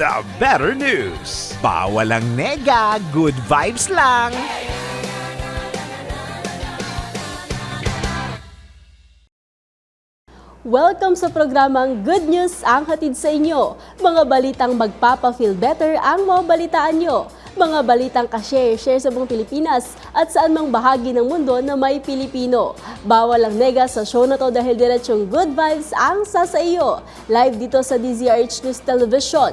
The Better News. Bawal ang nega, good vibes lang. Welcome sa programang Good News ang hatid sa inyo. Mga balitang magpapa-feel better ang mabalitaan nyo. Mga balitang ka-share-share sa buong Pilipinas at saan mang bahagi ng mundo na may Pilipino. Bawal ang nega sa show na to dahil diretsyong good vibes ang sasa iyo. Live dito sa DZRH News Television,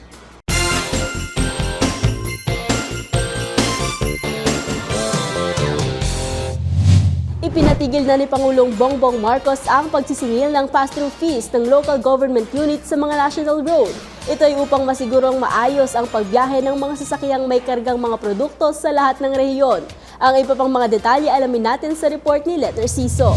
Ipinatigil na ni Pangulong Bongbong Marcos ang pagsisingil ng pass-through fees ng local government unit sa mga national road. Ito ay upang masigurong maayos ang pagbiyahe ng mga sasakyang may kargang mga produkto sa lahat ng rehiyon. Ang iba pang mga detalye alamin natin sa report ni Letter Siso.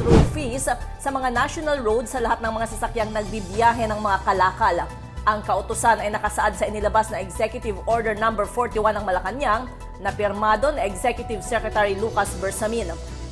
through fees sa mga national roads sa lahat ng mga sasakyang nagbibiyahe ng mga kalakal. Ang kautusan ay nakasaad sa inilabas na Executive Order No. 41 ng Malacanang na pirmado na Executive Secretary Lucas Bersamin.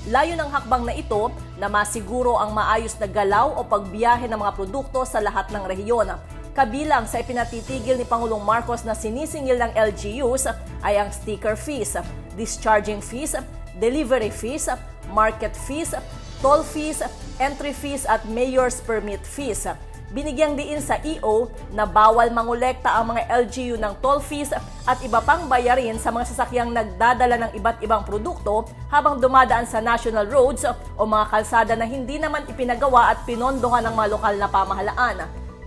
Layo ng hakbang na ito na masiguro ang maayos na galaw o pagbiyahe ng mga produkto sa lahat ng rehiyon. Kabilang sa ipinatitigil ni Pangulong Marcos na sinisingil ng LGUs ay ang sticker fees, discharging fees, delivery fees, market fees, toll fees, entry fees at mayor's permit fees. Binigyang diin sa EO na bawal mangolekta ang mga LGU ng toll fees at iba pang bayarin sa mga sasakyang nagdadala ng iba't ibang produkto habang dumadaan sa national roads o mga kalsada na hindi naman ipinagawa at pinondohan ng mga lokal na pamahalaan.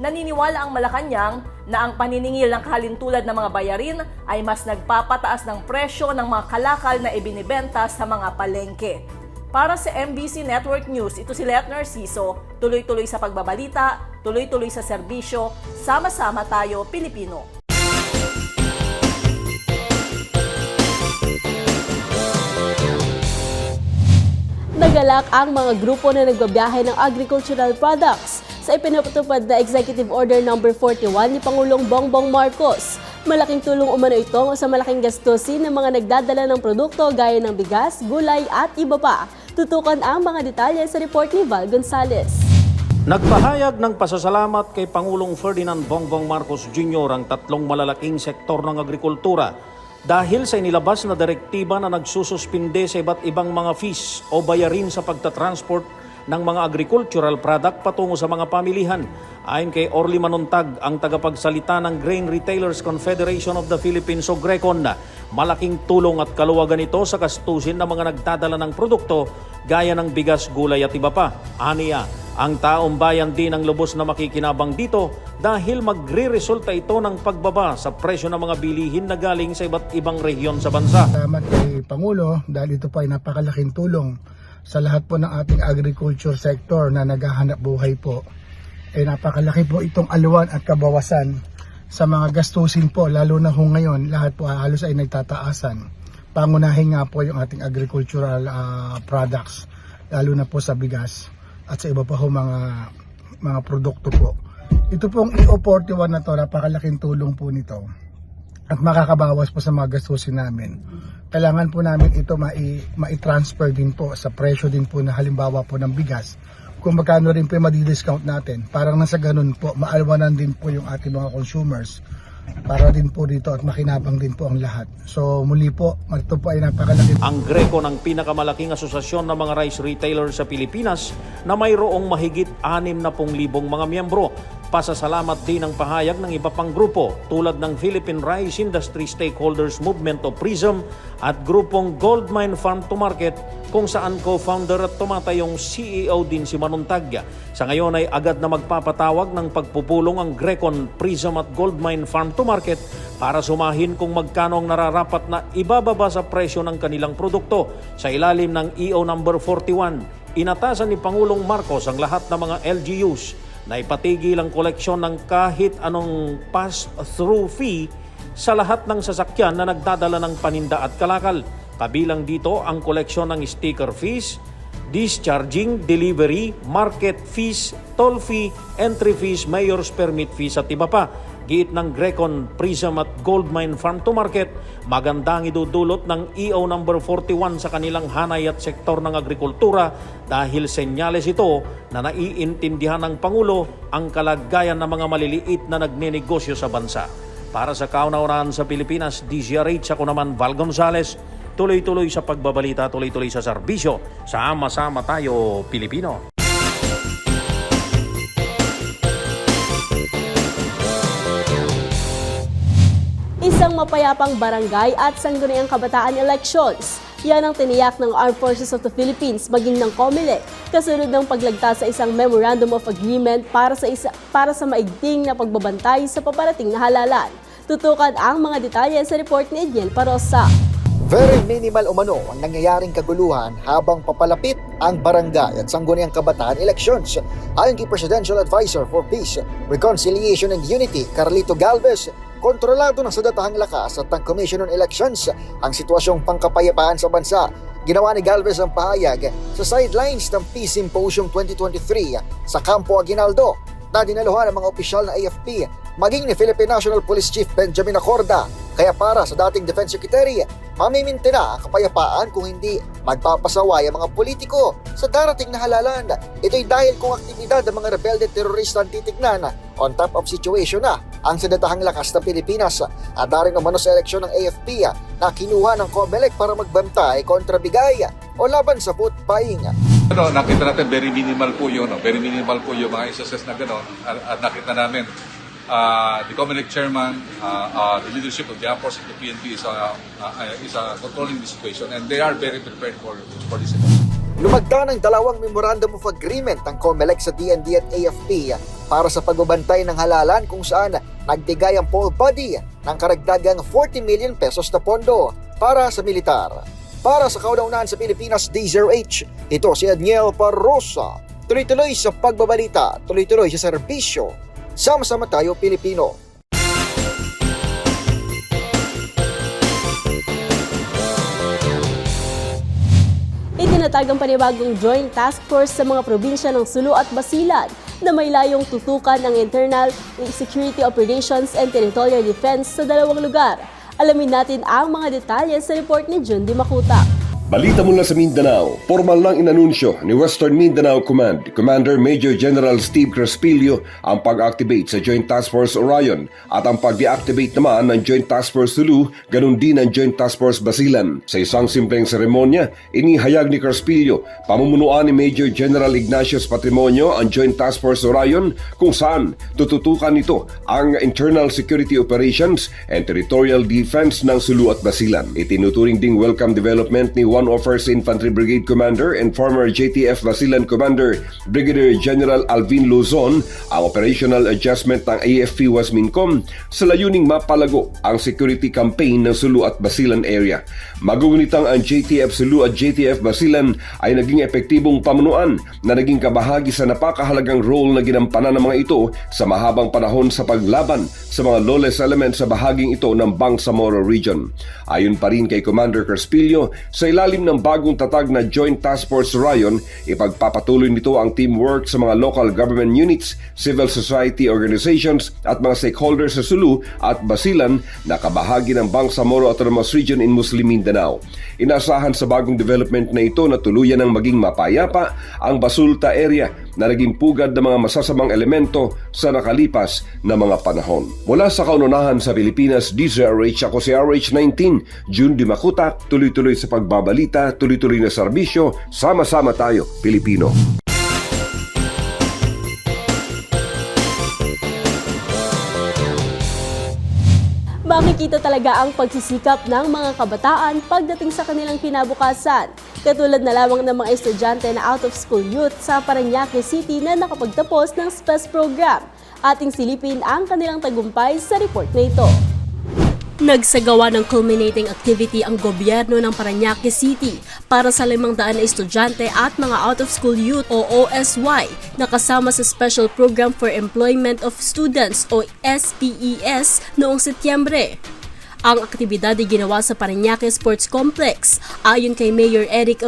Naniniwala ang Malacanang na ang paniningil ng kahalintulad ng mga bayarin ay mas nagpapataas ng presyo ng mga kalakal na ibinibenta sa mga palengke. Para sa MBC Network News, ito si Let Narciso, tuloy-tuloy sa pagbabalita, tuloy-tuloy sa serbisyo, sama-sama tayo Pilipino. Nagalak ang mga grupo na nagbabiyahe ng agricultural products sa ipinapatupad na Executive Order No. 41 ni Pangulong Bongbong Marcos. Malaking tulong umano ito sa malaking gastusin ng mga nagdadala ng produkto gaya ng bigas, gulay at iba pa. Tutukan ang mga detalye sa report ni Val Gonzales. Nagpahayag ng pasasalamat kay Pangulong Ferdinand Bongbong Marcos Jr. ang tatlong malalaking sektor ng agrikultura dahil sa inilabas na direktiba na nagsususpinde sa iba't ibang mga fees o bayarin sa pagtatransport ng mga agricultural product patungo sa mga pamilihan. Ayon kay Orly Manuntag, ang tagapagsalita ng Grain Retailers Confederation of the Philippines o GRECON, malaking tulong at kaluwagan ito sa kastusin ng mga nagdadala ng produkto gaya ng bigas, gulay at iba pa. Aniya, ang taong bayan din ang lubos na makikinabang dito dahil magre-resulta ito ng pagbaba sa presyo ng mga bilihin na galing sa iba't ibang rehiyon sa bansa. Salamat kay Pangulo dahil ito po ay napakalaking tulong sa lahat po ng ating agriculture sector na naghahanap buhay po. Eh napakalaki po itong aluan at kabawasan sa mga gastusin po lalo na ho ngayon lahat po halos ay nagtataasan. Pangunahin nga po yung ating agricultural ah, products lalo na po sa bigas at sa iba pa ho mga mga produkto po. Ito pong EO41 na to napakalaking tulong po nito at makakabawas po sa mga gastusin namin. Kailangan po namin ito mai, mai-transfer din po sa presyo din po na halimbawa po ng bigas. Kung magkano rin po yung madi-discount natin. Parang nasa ganun po, maalwanan din po yung ating mga consumers para din po dito at makinabang din po ang lahat. So muli po, ito po ay napakalaki Ang Greco ng pinakamalaking asosasyon ng mga rice retailers sa Pilipinas na mayroong mahigit 60,000 mga miyembro. Pasasalamat din ang pahayag ng iba pang grupo tulad ng Philippine Rice Industry Stakeholders Movement o PRISM at grupong Goldmine Farm to Market kung saan co-founder at tumatayong CEO din si Manuntagya. Sa ngayon ay agad na magpapatawag ng pagpupulong ang Grecon Prism at Goldmine Farm to Market para sumahin kung magkano ang nararapat na ibababa sa presyo ng kanilang produkto sa ilalim ng EO number 41. Inatasan ni Pangulong Marcos ang lahat ng mga LGUs na ipatigil ang koleksyon ng kahit anong pass-through fee sa lahat ng sasakyan na nagdadala ng paninda at kalakal. Kabilang dito ang koleksyon ng sticker fees, discharging, delivery, market fees, toll fee, entry fees, mayor's permit fees at iba pa. Giit ng Grecon, Prism at Goldmine Farm to Market, magandang idudulot ng EO number 41 sa kanilang hanay at sektor ng agrikultura dahil senyales ito na naiintindihan ng Pangulo ang kalagayan ng mga maliliit na nagnenegosyo sa bansa. Para sa kauna-unahan sa Pilipinas, DZRH ako naman Val Gonzales, tuloy-tuloy sa pagbabalita, tuloy-tuloy sa serbisyo. Sama-sama tayo, Pilipino. Isang mapayapang barangay at sangguniang kabataan elections. Yan ang tiniyak ng Armed Forces of the Philippines maging ng COMELEC kasunod ng paglagta sa isang Memorandum of Agreement para sa isa, para sa maigting na pagbabantay sa paparating na halalan. Tutukan ang mga detalye sa report ni Ediel Parosa. Very minimal umano ang nangyayaring kaguluhan habang papalapit ang barangay at sangguniang kabataan elections. Ayon kay Presidential Advisor for Peace, Reconciliation and Unity, Carlito Galvez, kontrolado na sa datahang lakas at ng Commission on Elections ang sitwasyong pangkapayapaan sa bansa. Ginawa ni Galvez ang pahayag sa sidelines ng Peace Symposium 2023 sa Campo Aguinaldo na dinaluhan ng mga opisyal ng AFP maging ni Philippine National Police Chief Benjamin Acorda. Kaya para sa dating Defense Secretary, mamimintina ang kapayapaan kung hindi magpapasaway ang mga politiko sa darating na halalan. Ito'y dahil kung aktibidad ng mga rebelde terorista ang titignan on top of situation na ang sadatahang lakas ng Pilipinas at daring umano sa eleksyon ng AFP na kinuha ng COMELEC para magbantay kontra bigay o laban sa vote buying. Ano, nakita natin very minimal po yun, no? very minimal po yung mga instances na gano'n. At, at nakita namin, uh, the Comelec chairman, uh, uh, the leadership of the Force of the PNP is, uh, uh, is uh, controlling the situation and they are very prepared for, for this event. Lumagda ng dalawang Memorandum of Agreement ang COMELEC sa DND at AFP para sa pagbabantay ng halalan kung saan nagtigay ang poll body ng karagdagang 40 million pesos na pondo para sa militar. Para sa kaunaunan sa Pilipinas D0H, ito si Daniel Parrosa. Tuloy-tuloy sa pagbabalita, tuloy-tuloy sa serbisyo. Sama-sama tayo Pilipino. Itinatag ang panibagong Joint Task Force sa mga probinsya ng Sulu at Basilan na may layong tutukan ng internal security operations and territorial defense sa dalawang lugar. Alamin natin ang mga detalye sa report ni Jun Di Makuta. Balita mula sa Mindanao, formal lang inanunsyo ni Western Mindanao Command Commander Major General Steve Crespillo ang pag-activate sa Joint Task Force Orion at ang pag-deactivate naman ng Joint Task Force Sulu, ganun din ang Joint Task Force Basilan. Sa isang simpleng seremonya, inihayag ni Crespillo, pamumunuan ni Major General Ignatius Patrimonio ang Joint Task Force Orion kung saan tututukan nito ang internal security operations and territorial defense ng Sulu at Basilan. Itinuturing ding welcome development ni 101st Infantry Brigade Commander and former JTF Basilan Commander Brigadier General Alvin Luzon ang operational adjustment ng AFP Wasmincom sa layuning mapalago ang security campaign ng Sulu at Basilan area. Magugunitang ang JTF Sulu at JTF Basilan ay naging epektibong pamunuan na naging kabahagi sa napakahalagang role na ginampanan ng mga ito sa mahabang panahon sa paglaban sa mga lawless elements sa bahaging ito ng Bangsamoro Region. Ayon pa rin kay Commander Crespillo, sa ilalim ng bagong tatag na Joint Task Force Orion, ipagpapatuloy nito ang teamwork sa mga local government units, civil society organizations at mga stakeholders sa Sulu at Basilan na kabahagi ng Bangsamoro Autonomous Region in Muslim Mindanao. Inasahan sa bagong development na ito na tuluyan ng maging mapayapa ang Basulta area na naging pugad ng mga masasamang elemento sa nakalipas na mga panahon. Mula sa kaununahan sa Pilipinas, DZRH ako si RH19, June Di Makuta, tuloy-tuloy sa balita, tuloy-tuloy na serbisyo, sama-sama tayo, Pilipino. Makikita talaga ang pagsisikap ng mga kabataan pagdating sa kanilang kinabukasan. Katulad na lamang ng mga estudyante na out-of-school youth sa Paranaque City na nakapagtapos ng SPES program. Ating silipin ang kanilang tagumpay sa report na ito. Nagsagawa ng culminating activity ang gobyerno ng Paranaque City para sa 500 na estudyante at mga out-of-school youth o OSY na kasama sa Special Program for Employment of Students o SPES noong Setyembre. Ang aktibidad ay ginawa sa Paranaque Sports Complex ayon kay Mayor Eric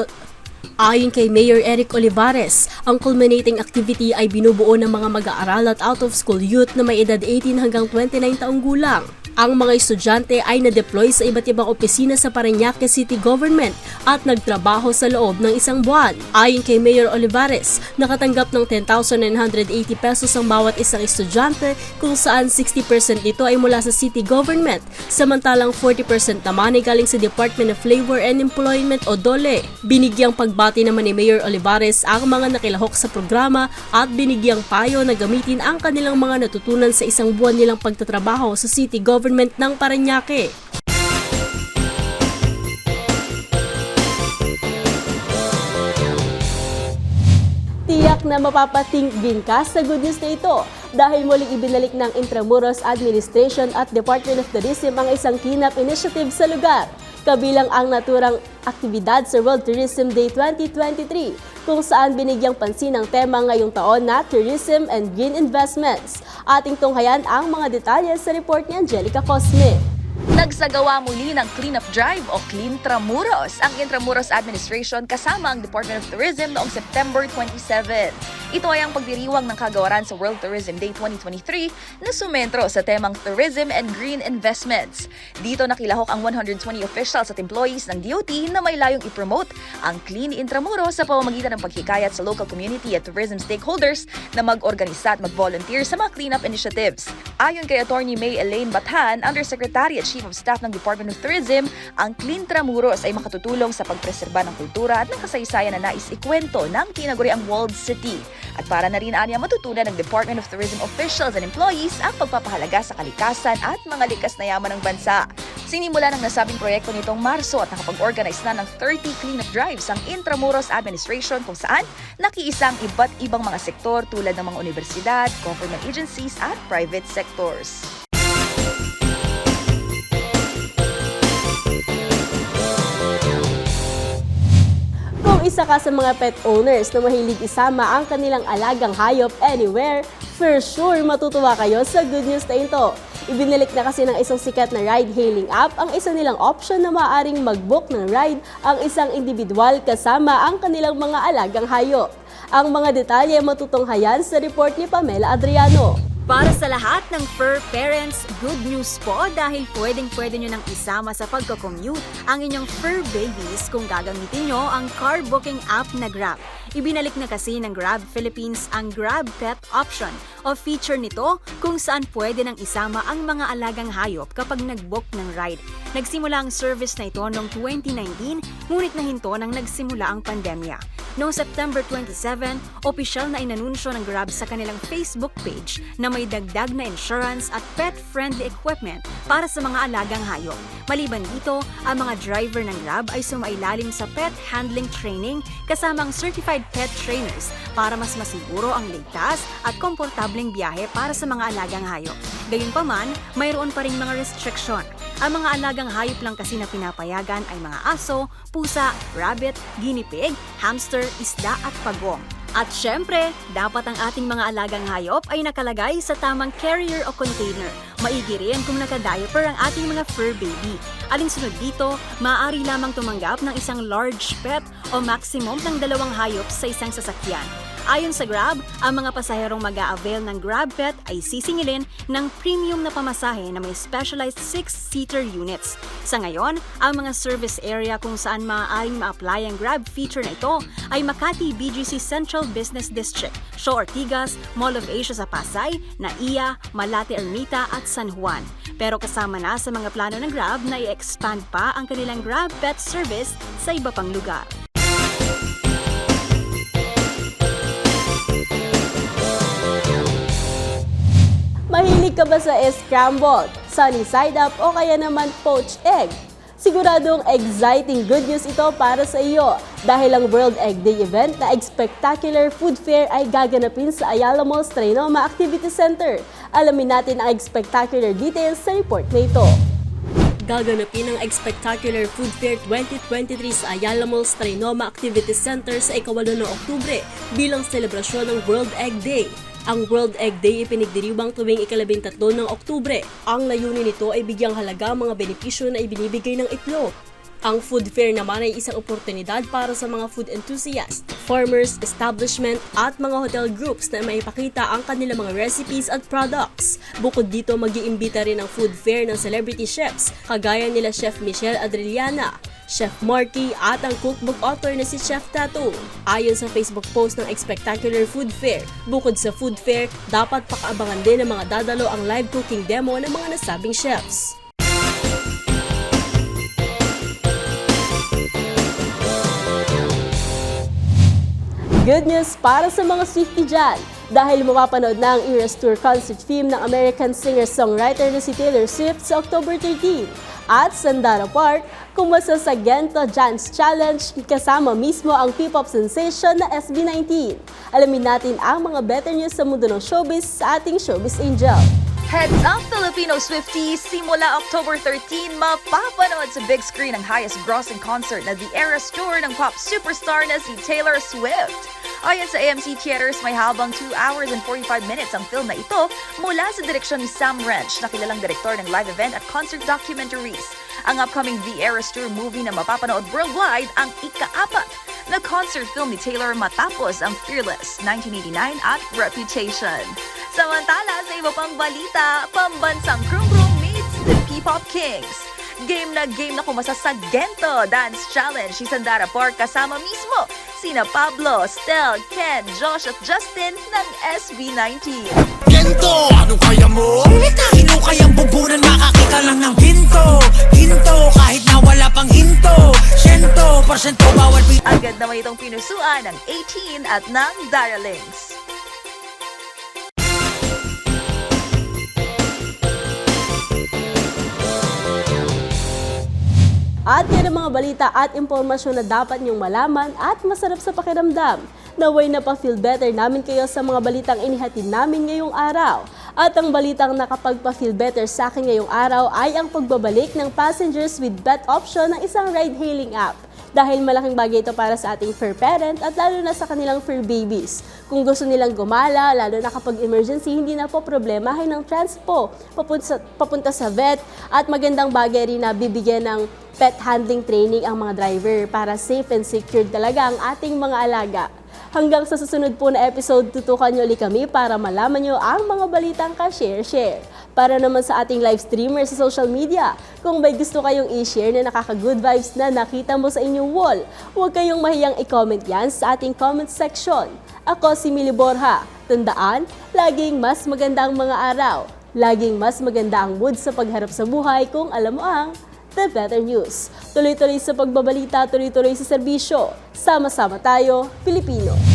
Ayon kay Mayor Eric Olivares, ang culminating activity ay binubuo ng mga mag-aaral at out-of-school youth na may edad 18 hanggang 29 taong gulang. Ang mga estudyante ay na-deploy sa iba't ibang opisina sa Parañaque City Government at nagtrabaho sa loob ng isang buwan. Ayon kay Mayor Olivares, nakatanggap ng 10,980 pesos ang bawat isang estudyante kung saan 60% nito ay mula sa city government, samantalang 40% naman ay galing sa Department of Labor and Employment o DOLE. Binigyang pagbati naman ni Mayor Olivares ang mga nakilahok sa programa at binigyang payo na gamitin ang kanilang mga natutunan sa isang buwan nilang pagtatrabaho sa city government ng Parañaque. Tiyak na mapapating ka sa good news na ito dahil muling ibinalik ng Intramuros Administration at Department of Tourism ang isang cleanup initiative sa lugar. Kabilang ang naturang aktibidad sa World Tourism Day 2023 kung saan binigyang pansin ang tema ngayong taon na Tourism and Green Investments. Ating tunghayan ang mga detalye sa report ni Angelica Cosme. Nagsagawa muli ng cleanup drive o Clean Tramuros ang Intramuros Administration kasama ang Department of Tourism noong September 27. Ito ay ang pagdiriwang ng kagawaran sa World Tourism Day 2023 na sumentro sa temang Tourism and Green Investments. Dito nakilahok ang 120 officials at employees ng DOT na may layong ipromote ang Clean Intramuros sa pamamagitan ng paghikayat sa local community at tourism stakeholders na mag-organisa at mag-volunteer sa mga cleanup initiatives. Ayon kay Attorney May Elaine Bathan, Undersecretary at Chief of Staff ng Department of Tourism, ang Clean Tramuros ay makatutulong sa pagpreserba ng kultura at ng kasaysayan na nais ikwento ng tinaguriang walled city. At para na rin anya matutunan ng Department of Tourism officials and employees ang pagpapahalaga sa kalikasan at mga likas na yaman ng bansa. Sinimula ng nasabing proyekto nitong Marso at nakapag-organize na ng 30 cleanup drives ang Intramuros Administration kung saan nakiisang iba't ibang mga sektor tulad ng mga universidad, government agencies at private sectors. Isa ka sa mga pet owners na mahilig isama ang kanilang alagang hayop anywhere, for sure matutuwa kayo sa good news na ito. Ibinalik na kasi ng isang sikat na ride-hailing app ang isa nilang option na maaaring mag-book ng ride ang isang individual kasama ang kanilang mga alagang hayop. Ang mga detalye matutunghayan sa report ni Pamela Adriano. Para sa lahat ng fur parents, good news po dahil pwedeng-pwede nyo nang isama sa pagko-commute ang inyong fur babies kung gagamitin nyo ang car booking app na Grab. Ibinalik na kasi ng Grab Philippines ang Grab Pet option o feature nito kung saan pwede nang isama ang mga alagang hayop kapag nag-book ng ride. Nagsimula ang service na ito noong 2019, ngunit nahinto nang nagsimula ang pandemya. Noong September 27, opisyal na inanunsyo ng Grab sa kanilang Facebook page na may dagdag na insurance at pet-friendly equipment para sa mga alagang hayop. Maliban dito, ang mga driver ng Grab ay sumailalim sa pet handling training kasama ang certified pet trainers para mas masiguro ang ligtas at komportableng biyahe para sa mga alagang hayop. Gayunpaman, mayroon pa ring mga restriction. Ang mga alagang hayop lang kasi na pinapayagan ay mga aso, pusa, rabbit, guinea pig, hamster, isda at pagong. At syempre, dapat ang ating mga alagang hayop ay nakalagay sa tamang carrier o container. Maigi rin kung nakadiaper ang ating mga fur baby. Alinsunod dito, maaari lamang tumanggap ng isang large pet o maximum ng dalawang hayop sa isang sasakyan. Ayon sa Grab, ang mga pasaherong mag avail ng Grab Pet ay sisingilin ng premium na pamasahe na may specialized 6-seater units. Sa ngayon, ang mga service area kung saan maaaring ma-apply ang Grab feature na ito ay Makati BGC Central Business District, Shaw Ortigas, Mall of Asia sa Pasay, Naiya, Malate Ermita at San Juan. Pero kasama na sa mga plano ng Grab na i-expand pa ang kanilang Grab Pet service sa iba pang lugar. Mahilig ka ba sa scrambled? sunny side up o kaya naman poached egg. Siguradong exciting good news ito para sa iyo dahil ang World Egg Day event na Spectacular Food Fair ay gaganapin sa Ayala Malls Trinoma Activity Center. Alamin natin ang spectacular details sa report na ito. Gaganapin ang Spectacular Food Fair 2023 sa Ayala Malls Trinoma Activity Center sa ikawalo ng Oktubre bilang selebrasyon ng World Egg Day. Ang World Egg Day ipinagdiriwang tuwing ikalabintatlo ng Oktubre. Ang layunin nito ay bigyang halaga ang mga benepisyo na ibinibigay ng itlog. Ang food fair naman ay isang oportunidad para sa mga food enthusiasts, farmers, establishment at mga hotel groups na maipakita ang kanilang mga recipes at products. Bukod dito, mag-iimbita rin ang food fair ng celebrity chefs kagaya nila Chef Michelle Adriana, Chef Marky at ang cookbook author na si Chef Tattoo. Ayon sa Facebook post ng Spectacular Food Fair, bukod sa food fair, dapat pakaabangan din ng mga dadalo ang live cooking demo ng mga nasabing chefs. Good news para sa mga Swiftie dyan dahil mapapanood na ang Eras Tour concert film ng American singer-songwriter na si Taylor Swift sa October 13. At Sandara Park, kumasa sa Gento Dance Challenge kasama mismo ang P-pop sensation na SB19. Alamin natin ang mga better news sa mundo ng showbiz sa ating Showbiz Angel. Heads up Filipino Swifties! Simula October 13, mapapanood sa big screen ang highest grossing concert na The Eras Tour ng pop superstar na si Taylor Swift. Ayon sa AMC Theaters, may habang 2 hours and 45 minutes ang film na ito mula sa direksyon ni Sam Wrench na kilalang direktor ng live event at concert documentaries. Ang upcoming The Eras Tour movie na mapapanood worldwide ang ika-apat na concert film ni Taylor matapos ang Fearless 1989 at Reputation. Samantala, sa iba pang balita, pambansang Krum Krum meets the P-Pop Kings. Game na game na kumasa sa Gento Dance Challenge si Sandara Park kasama mismo sina Pablo, Stel, Ken, Josh at Justin ng SB19. Ginto, ano kaya mo? Sino kayang bubunan makakita lang ng ginto? Ginto, kahit na wala pang hinto Siyento, porsyento bawal pi- Agad naman itong pinusuan ng 18 at ng Darlings. At yan ang mga balita at impormasyon na dapat niyong malaman at masarap sa pakiramdam. Naway na pa-feel better namin kayo sa mga balitang inihatid namin ngayong araw. At ang balitang nakapagpa-feel better sa akin ngayong araw ay ang pagbabalik ng passengers with bet option ng isang ride-hailing app. Dahil malaking bagay ito para sa ating fur parent at lalo na sa kanilang fur babies. Kung gusto nilang gumala, lalo na kapag emergency, hindi na po problemahin ng transpo papunta papunta sa vet at magandang bagay rin na bibigyan ng pet handling training ang mga driver para safe and secured talaga ang ating mga alaga. Hanggang sa susunod po na episode, tutukan nyo ulit kami para malaman nyo ang mga balitang ka-share-share. Para naman sa ating live streamer sa social media, kung may gusto kayong i-share na nakaka-good vibes na nakita mo sa inyong wall, huwag kayong mahiyang i-comment yan sa ating comment section. Ako si Mili Borja. Tandaan, laging mas maganda ang mga araw. Laging mas maganda ang mood sa pagharap sa buhay kung alam mo ang The Better News. Tuloy-tuloy sa pagbabalita, tuloy-tuloy sa serbisyo. Sama-sama tayo, Pilipino.